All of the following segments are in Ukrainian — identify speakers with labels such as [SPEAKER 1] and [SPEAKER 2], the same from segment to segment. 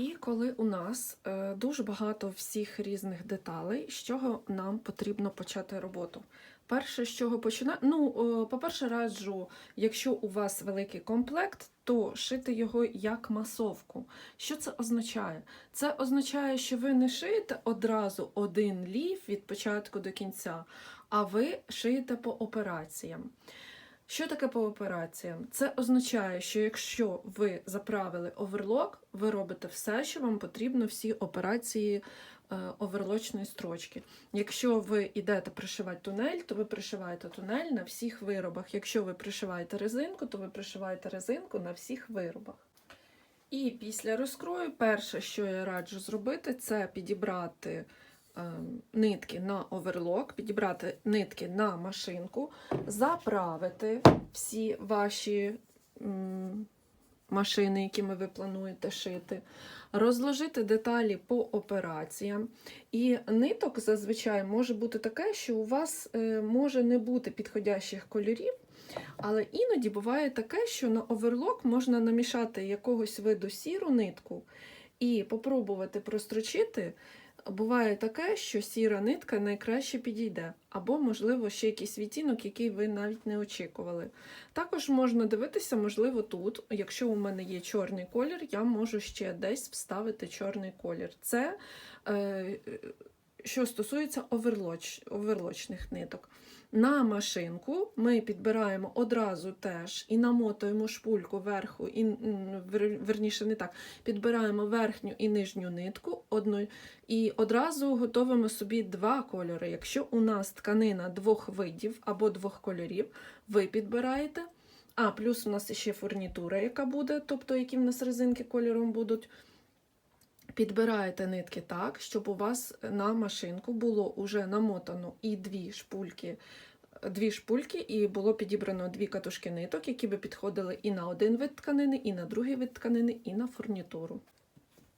[SPEAKER 1] І коли у нас е, дуже багато всіх різних деталей, з чого нам потрібно почати роботу. Перше, з чого починати, ну, е, по-перше, раджу, якщо у вас великий комплект, то шити його як масовку. Що це означає? Це означає, що ви не шиєте одразу один лів від початку до кінця, а ви шиєте по операціям. Що таке по операціям? Це означає, що якщо ви заправили оверлок, ви робите все, що вам потрібно, всі операції е, оверлочної строчки. Якщо ви йдете пришивати тунель, то ви пришиваєте тунель на всіх виробах. Якщо ви пришиваєте резинку, то ви пришиваєте резинку на всіх виробах. І після розкрою, перше, що я раджу зробити, це підібрати нитки на оверлок, підібрати нитки на машинку, заправити всі ваші машини, якими ви плануєте шити, розложити деталі по операціям. І ниток зазвичай може бути таке, що у вас е, може не бути підходящих кольорів. Але іноді буває таке, що на оверлок можна намішати якогось виду сіру нитку і попробувати прострочити. Буває таке, що сіра нитка найкраще підійде, або, можливо, ще якийсь відтінок, який ви навіть не очікували. Також можна дивитися, можливо, тут, якщо у мене є чорний колір, я можу ще десь вставити чорний колір. Це е, що стосується оверлоч, оверлочних ниток. На машинку ми підбираємо одразу теж і намотуємо шпульку верху, і верніше не так, підбираємо верхню і нижню нитку одну, і одразу готовимо собі два кольори. Якщо у нас тканина двох видів або двох кольорів, ви підбираєте. А, плюс у нас ще фурнітура, яка буде, тобто які в нас резинки кольором будуть. Підбираєте нитки так, щоб у вас на машинку було вже намотано і дві шпульки, дві шпульки, і було підібрано дві катушки ниток, які би підходили і на один вид тканини, і на другий вид тканини, і на фурнітуру.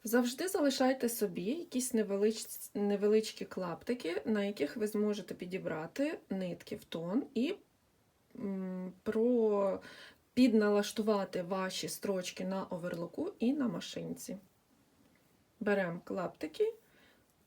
[SPEAKER 1] Завжди залишайте собі якісь невелич... невеличкі клаптики, на яких ви зможете підібрати нитки в тон і про... підналаштувати ваші строчки на оверлоку і на машинці. Беремо клаптики,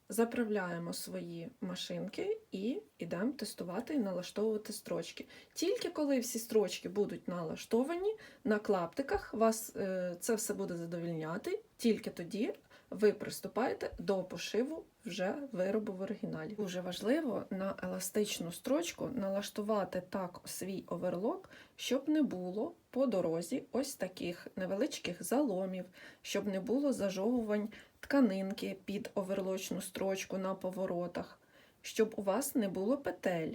[SPEAKER 1] заправляємо свої машинки і йдемо тестувати і налаштовувати строчки. Тільки коли всі строчки будуть налаштовані на клаптиках, вас е, це все буде задовільняти, тільки тоді ви приступаєте до пошиву вже виробу в оригіналі. Дуже важливо на еластичну строчку налаштувати так свій оверлок, щоб не було по дорозі ось таких невеличких заломів, щоб не було зажовувань тканинки під оверлочну строчку на поворотах, щоб у вас не було петель.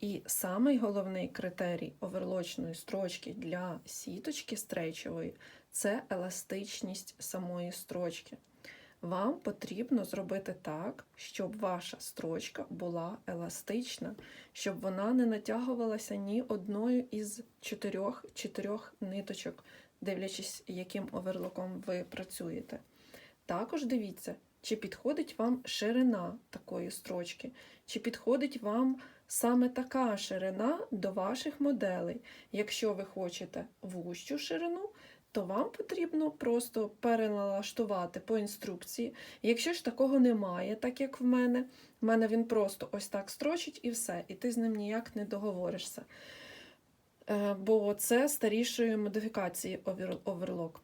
[SPEAKER 1] І самий головний критерій оверлочної строчки для сіточки стрейчової це еластичність самої строчки. Вам потрібно зробити так, щоб ваша строчка була еластична, щоб вона не натягувалася ні одною із чотирьох, чотирьох ниточок, дивлячись, яким оверлоком ви працюєте. Також дивіться, чи підходить вам ширина такої строчки, чи підходить вам саме така ширина до ваших моделей. Якщо ви хочете вущу ширину, то вам потрібно просто переналаштувати по інструкції. Якщо ж такого немає, так як в мене, в мене він просто ось так строчить і все, і ти з ним ніяк не договоришся. Е, Бо це старішої модифікації оверлок.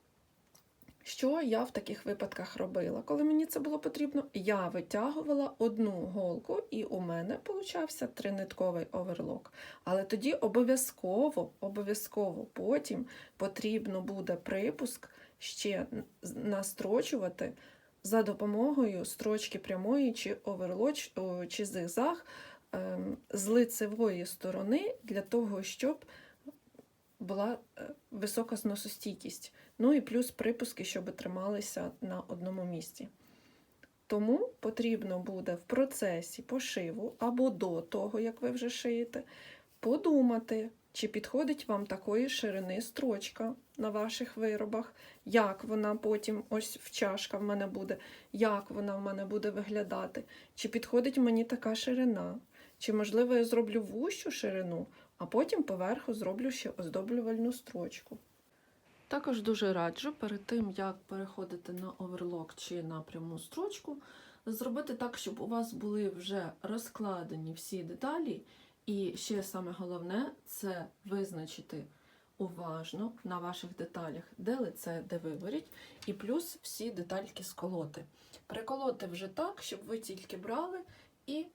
[SPEAKER 1] Що я в таких випадках робила? Коли мені це було потрібно, я витягувала одну голку, і у мене получався тринитковий оверлок. Але тоді обов'язково, обов'язково потім потрібно буде припуск ще настрочувати за допомогою строчки прямої чи оверлоч, чи зигзаг ем, з лицевої сторони для того, щоб була е, висока зносостійкість. Ну і плюс припуски, щоб трималися на одному місці. Тому потрібно буде в процесі пошиву або до того, як ви вже шиєте, подумати, чи підходить вам такої ширини строчка на ваших виробах, як вона потім, ось в чашка в мене буде, як вона в мене буде виглядати, чи підходить мені така ширина, чи, можливо, я зроблю вущу ширину, а потім поверху зроблю ще оздоблювальну строчку. Також дуже раджу перед тим, як переходити на оверлок чи на пряму строчку, зробити так, щоб у вас були вже розкладені всі деталі. І ще саме головне це визначити уважно на ваших деталях, де лице, де виворіть, і плюс всі детальки сколоти. Приколоти вже так, щоб ви тільки брали і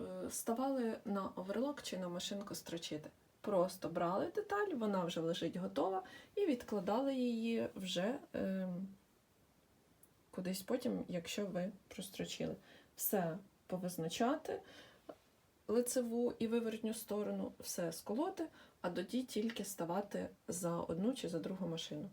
[SPEAKER 1] е, ставали на оверлок чи на машинку строчити. Просто брали деталь, вона вже лежить готова, і відкладали її вже е, кудись потім, якщо ви прострочили. Все повизначати, лицеву і виворотню сторону, все сколоти, а тоді тільки ставати за одну чи за другу машину.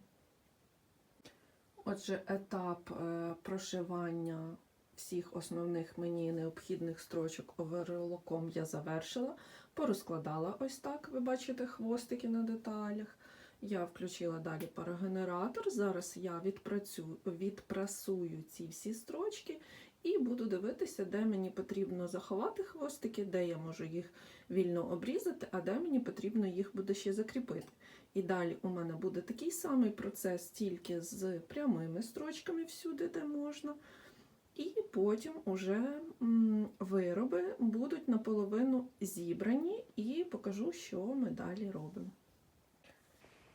[SPEAKER 1] Отже, етап е, прошивання всіх основних мені необхідних строчок оверлоком я завершила. Порозкладала ось так, ви бачите хвостики на деталях. Я включила далі парагенератор. Зараз я відпрацю, відпрасую ці всі строчки і буду дивитися, де мені потрібно заховати хвостики, де я можу їх вільно обрізати, а де мені потрібно їх буде ще закріпити. І далі у мене буде такий самий процес, тільки з прямими строчками всюди, де можна. І потім уже вироби будуть наполовину зібрані, і покажу, що ми далі робимо.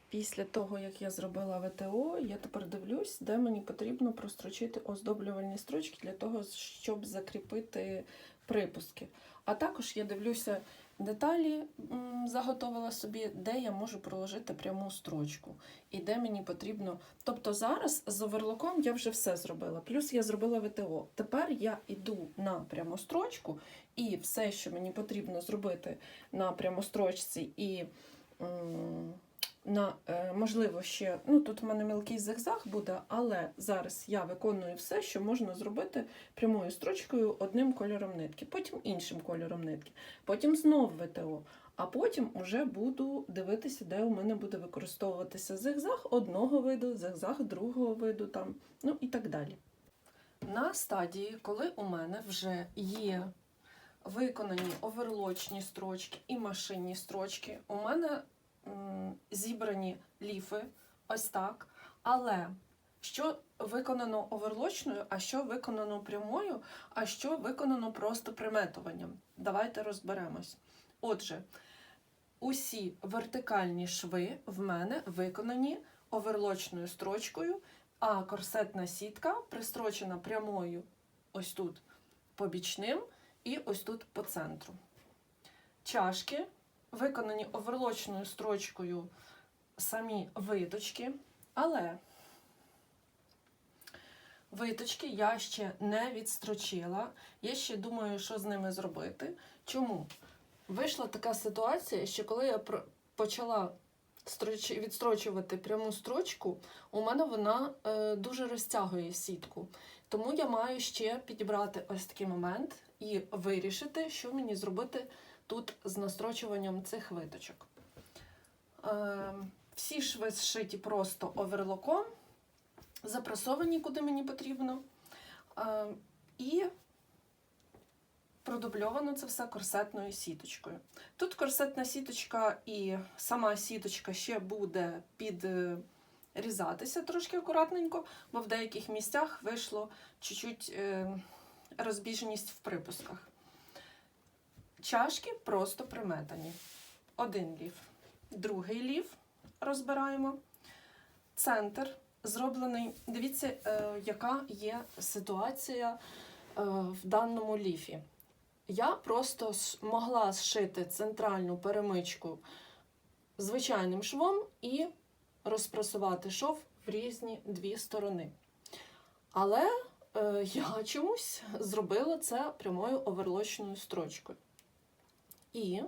[SPEAKER 1] Після того, як я зробила ВТО, я тепер дивлюсь, де мені потрібно прострочити оздоблювальні строчки для того, щоб закріпити припуски. А також я дивлюся деталі, заготовила собі, де я можу проложити пряму строчку і де мені потрібно. Тобто зараз з оверлоком я вже все зробила. Плюс я зробила ВТО. Тепер я йду на пряму строчку, і все, що мені потрібно зробити на прямострочці і. м, на, е, можливо, ще, ну тут у мене мілкий зигзаг буде, але зараз я виконую все, що можна зробити прямою строчкою одним кольором нитки, потім іншим кольором нитки, потім знов ВТО, а потім вже буду дивитися, де у мене буде використовуватися зигзаг одного виду, зигзаг другого виду, там, ну і так далі. На стадії, коли у мене вже є виконані оверлочні строчки і машинні строчки, у мене зібрані ліфи, ось так. Але що виконано оверлочною, а що виконано прямою, а що виконано просто приметуванням? Давайте розберемось. Отже, усі вертикальні шви в мене виконані оверлочною строчкою, а корсетна сітка пристрочена прямою ось тут по бічним і ось тут по центру. Чашки виконані оверлочною строчкою самі виточки, але виточки я ще не відстрочила. Я ще думаю, що з ними зробити. Чому? Вийшла така ситуація, що коли я почала відстрочувати пряму строчку, у мене вона е, дуже розтягує сітку. Тому я маю ще підібрати ось такий момент і вирішити, що мені зробити тут з настрочуванням цих виточок. Е, всі шви зшиті просто оверлоком, запрасовані, куди мені потрібно. Е, і продубльовано це все корсетною сіточкою. Тут корсетна сіточка і сама сіточка ще буде підрізатися трошки акуратненько, бо в деяких місцях вийшло чуть-чуть е, розбіжність в припусках. Чашки просто приметані. Один лів, другий лів розбираємо. Центр зроблений. Дивіться, е, яка є ситуація е, в даному ліфі. Я просто могла зшити центральну перемичку звичайним швом і розпрасувати шов в різні дві сторони. Але е, я чомусь зробила це прямою оверлочною строчкою. І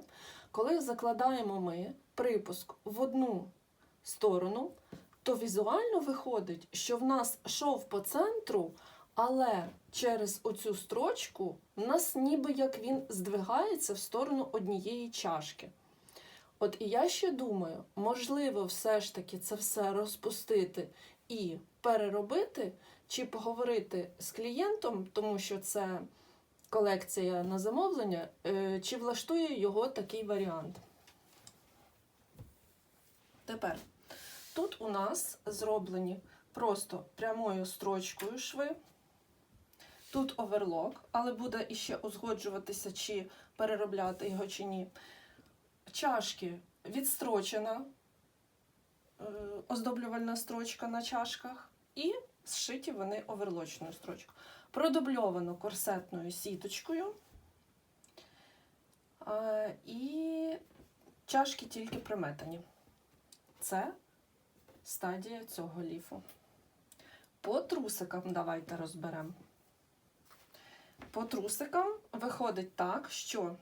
[SPEAKER 1] коли закладаємо ми припуск в одну сторону, то візуально виходить, що в нас шов по центру, але через оцю строчку в нас ніби як він здвигається в сторону однієї чашки. От і я ще думаю, можливо, все ж таки це все розпустити і переробити, чи поговорити з клієнтом, тому що це колекція на замовлення, е, чи влаштує його такий варіант. Тепер Тут у нас зроблені просто прямою строчкою шви. Тут оверлок, але буде іще узгоджуватися, чи переробляти його, чи ні. Чашки відстрочена, е, оздоблювальна строчка на чашках, і зшиті вони оверлочною строчкою. Продубльовано корсетною сіточкою. І чашки тільки приметані. Це стадія цього ліфу. По трусикам давайте розберемо. По трусикам виходить так, що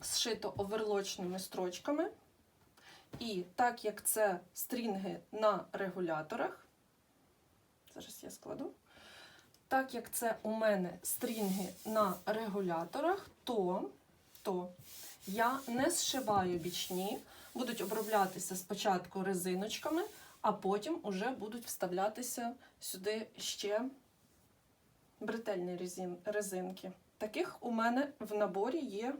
[SPEAKER 1] зшито оверлочними строчками. І так як це стрінги на регуляторах, зараз я складу. Так як це у мене стрінги на регуляторах, то, то я не зшиваю бічні, будуть оброблятися спочатку резиночками, а потім уже будуть вставлятися сюди ще бретельні резин, резинки. Таких у мене в наборі є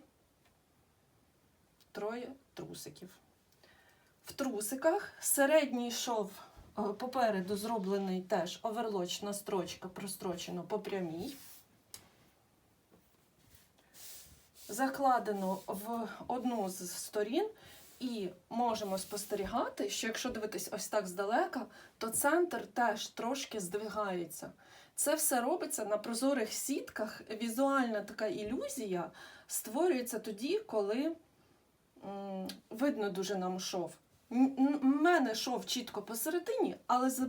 [SPEAKER 1] троє трусиків. В трусиках середній шов попереду зроблений теж оверлочна строчка, прострочено по прямій. Закладено в одну з сторін, і можемо спостерігати, що якщо дивитись ось так здалека, то центр теж трошки здвигається. Це все робиться на прозорих сітках. Візуальна така ілюзія створюється тоді, коли м, видно дуже нам шов. Мене шов чітко посередині, але за,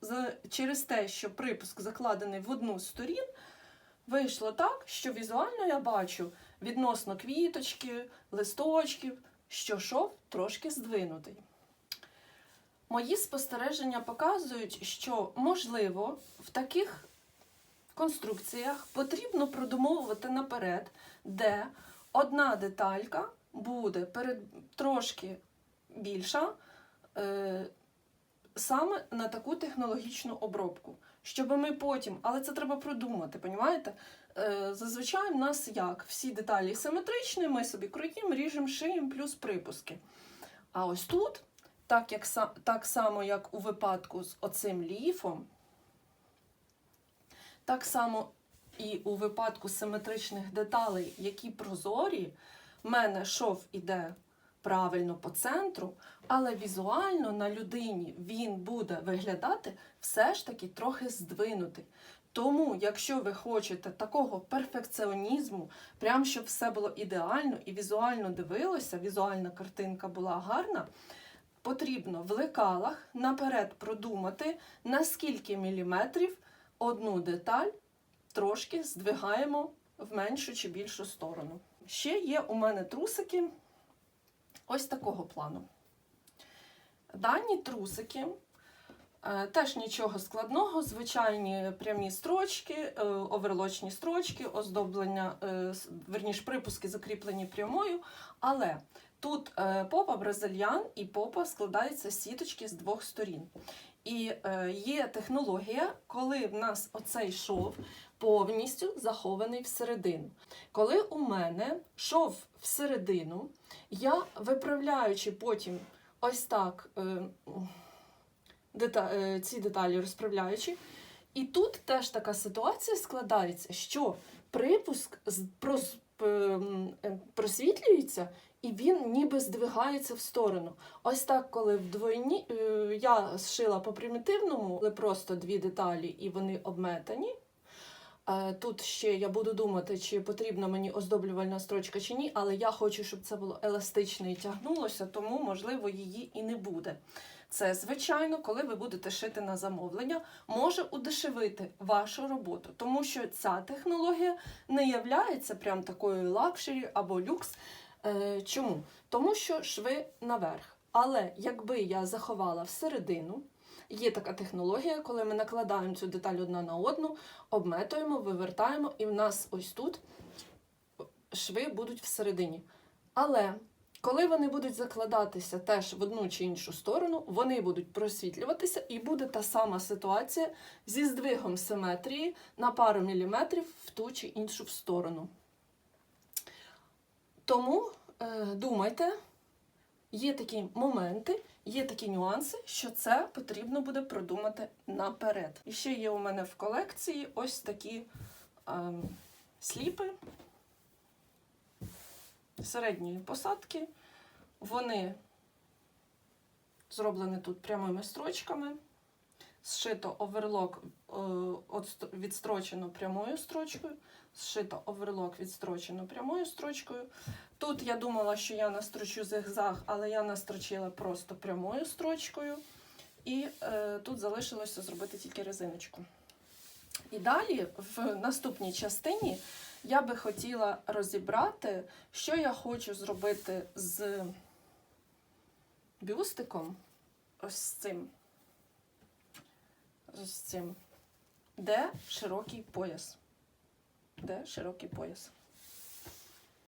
[SPEAKER 1] за, через те, що припуск закладений в одну з сторін, вийшло так, що візуально я бачу відносно квіточки, листочків, що шов трошки здвинутий. Мої спостереження показують, що можливо в таких конструкціях потрібно продумовувати наперед, де одна деталька буде перед трошки більша е, саме на таку технологічну обробку. Щоб ми потім, але це треба продумати, понімаєте? Е, зазвичай в нас як? Всі деталі симетричні, ми собі круїмо, ріжемо, шиємо, плюс припуски. А ось тут, так, як, так само, як у випадку з оцим ліфом, так само і у випадку симетричних деталей, які прозорі, в мене шов іде правильно по центру, але візуально на людині він буде виглядати все ж таки трохи здвинутий. Тому, якщо ви хочете такого перфекціонізму, прям щоб все було ідеально і візуально дивилося, візуальна картинка була гарна, потрібно в лекалах наперед продумати, на скільки міліметрів одну деталь трошки здвигаємо в меншу чи більшу сторону. Ще є у мене трусики ось такого плану. Дані трусики е, теж нічого складного, звичайні прямі строчки, е, оверлочні строчки, оздоблення, е, верніш, припуски закріплені прямою. Але тут попа бразильян і попа складаються з сіточки з двох сторін. І є технологія, коли в нас оцей шов повністю захований всередину. Коли у мене шов всередину, я виправляючи потім ось так е, е, ці деталі розправляючи, і тут теж така ситуація складається, що припуск е, просвітлюється, і він ніби здвигається в сторону. Ось так, коли вдвойні я зшила по примітивному, але просто дві деталі і вони обметані. Е, Тут ще я буду думати, чи потрібна мені оздоблювальна строчка чи ні, але я хочу, щоб це було еластично і тягнулося, тому, можливо, її і не буде. Це, звичайно, коли ви будете шити на замовлення, може удешевити вашу роботу, тому що ця технологія не являється прям такою лакшері або люкс. Е, Чому? Тому що шви наверх. Але якби я заховала всередину, є така технологія, коли ми накладаємо цю деталь одна на одну, обметуємо, вивертаємо, і в нас ось тут шви будуть всередині. Але коли вони будуть закладатися теж в одну чи іншу сторону, вони будуть просвітлюватися, і буде та сама ситуація зі здвигом симетрії на пару міліметрів в ту чи іншу сторону. Тому е, думайте, є такі моменти, є такі нюанси, що це потрібно буде продумати наперед. І ще є у мене в колекції ось такі ем, сліпи середньої посадки. Вони зроблені тут прямими строчками. Зшито оверлок е, відстрочено прямою строчкою, зшито оверлок відстрочено прямою строчкою. Тут я думала, що я настрочу зигзаг, але я настрочила просто прямою строчкою. І е, тут залишилося зробити тільки резиночку. І далі, в наступній частині, я би хотіла розібрати, що я хочу зробити з бюстиком, ось цим. Ось цим. Де широкий пояс. Де широкий пояс.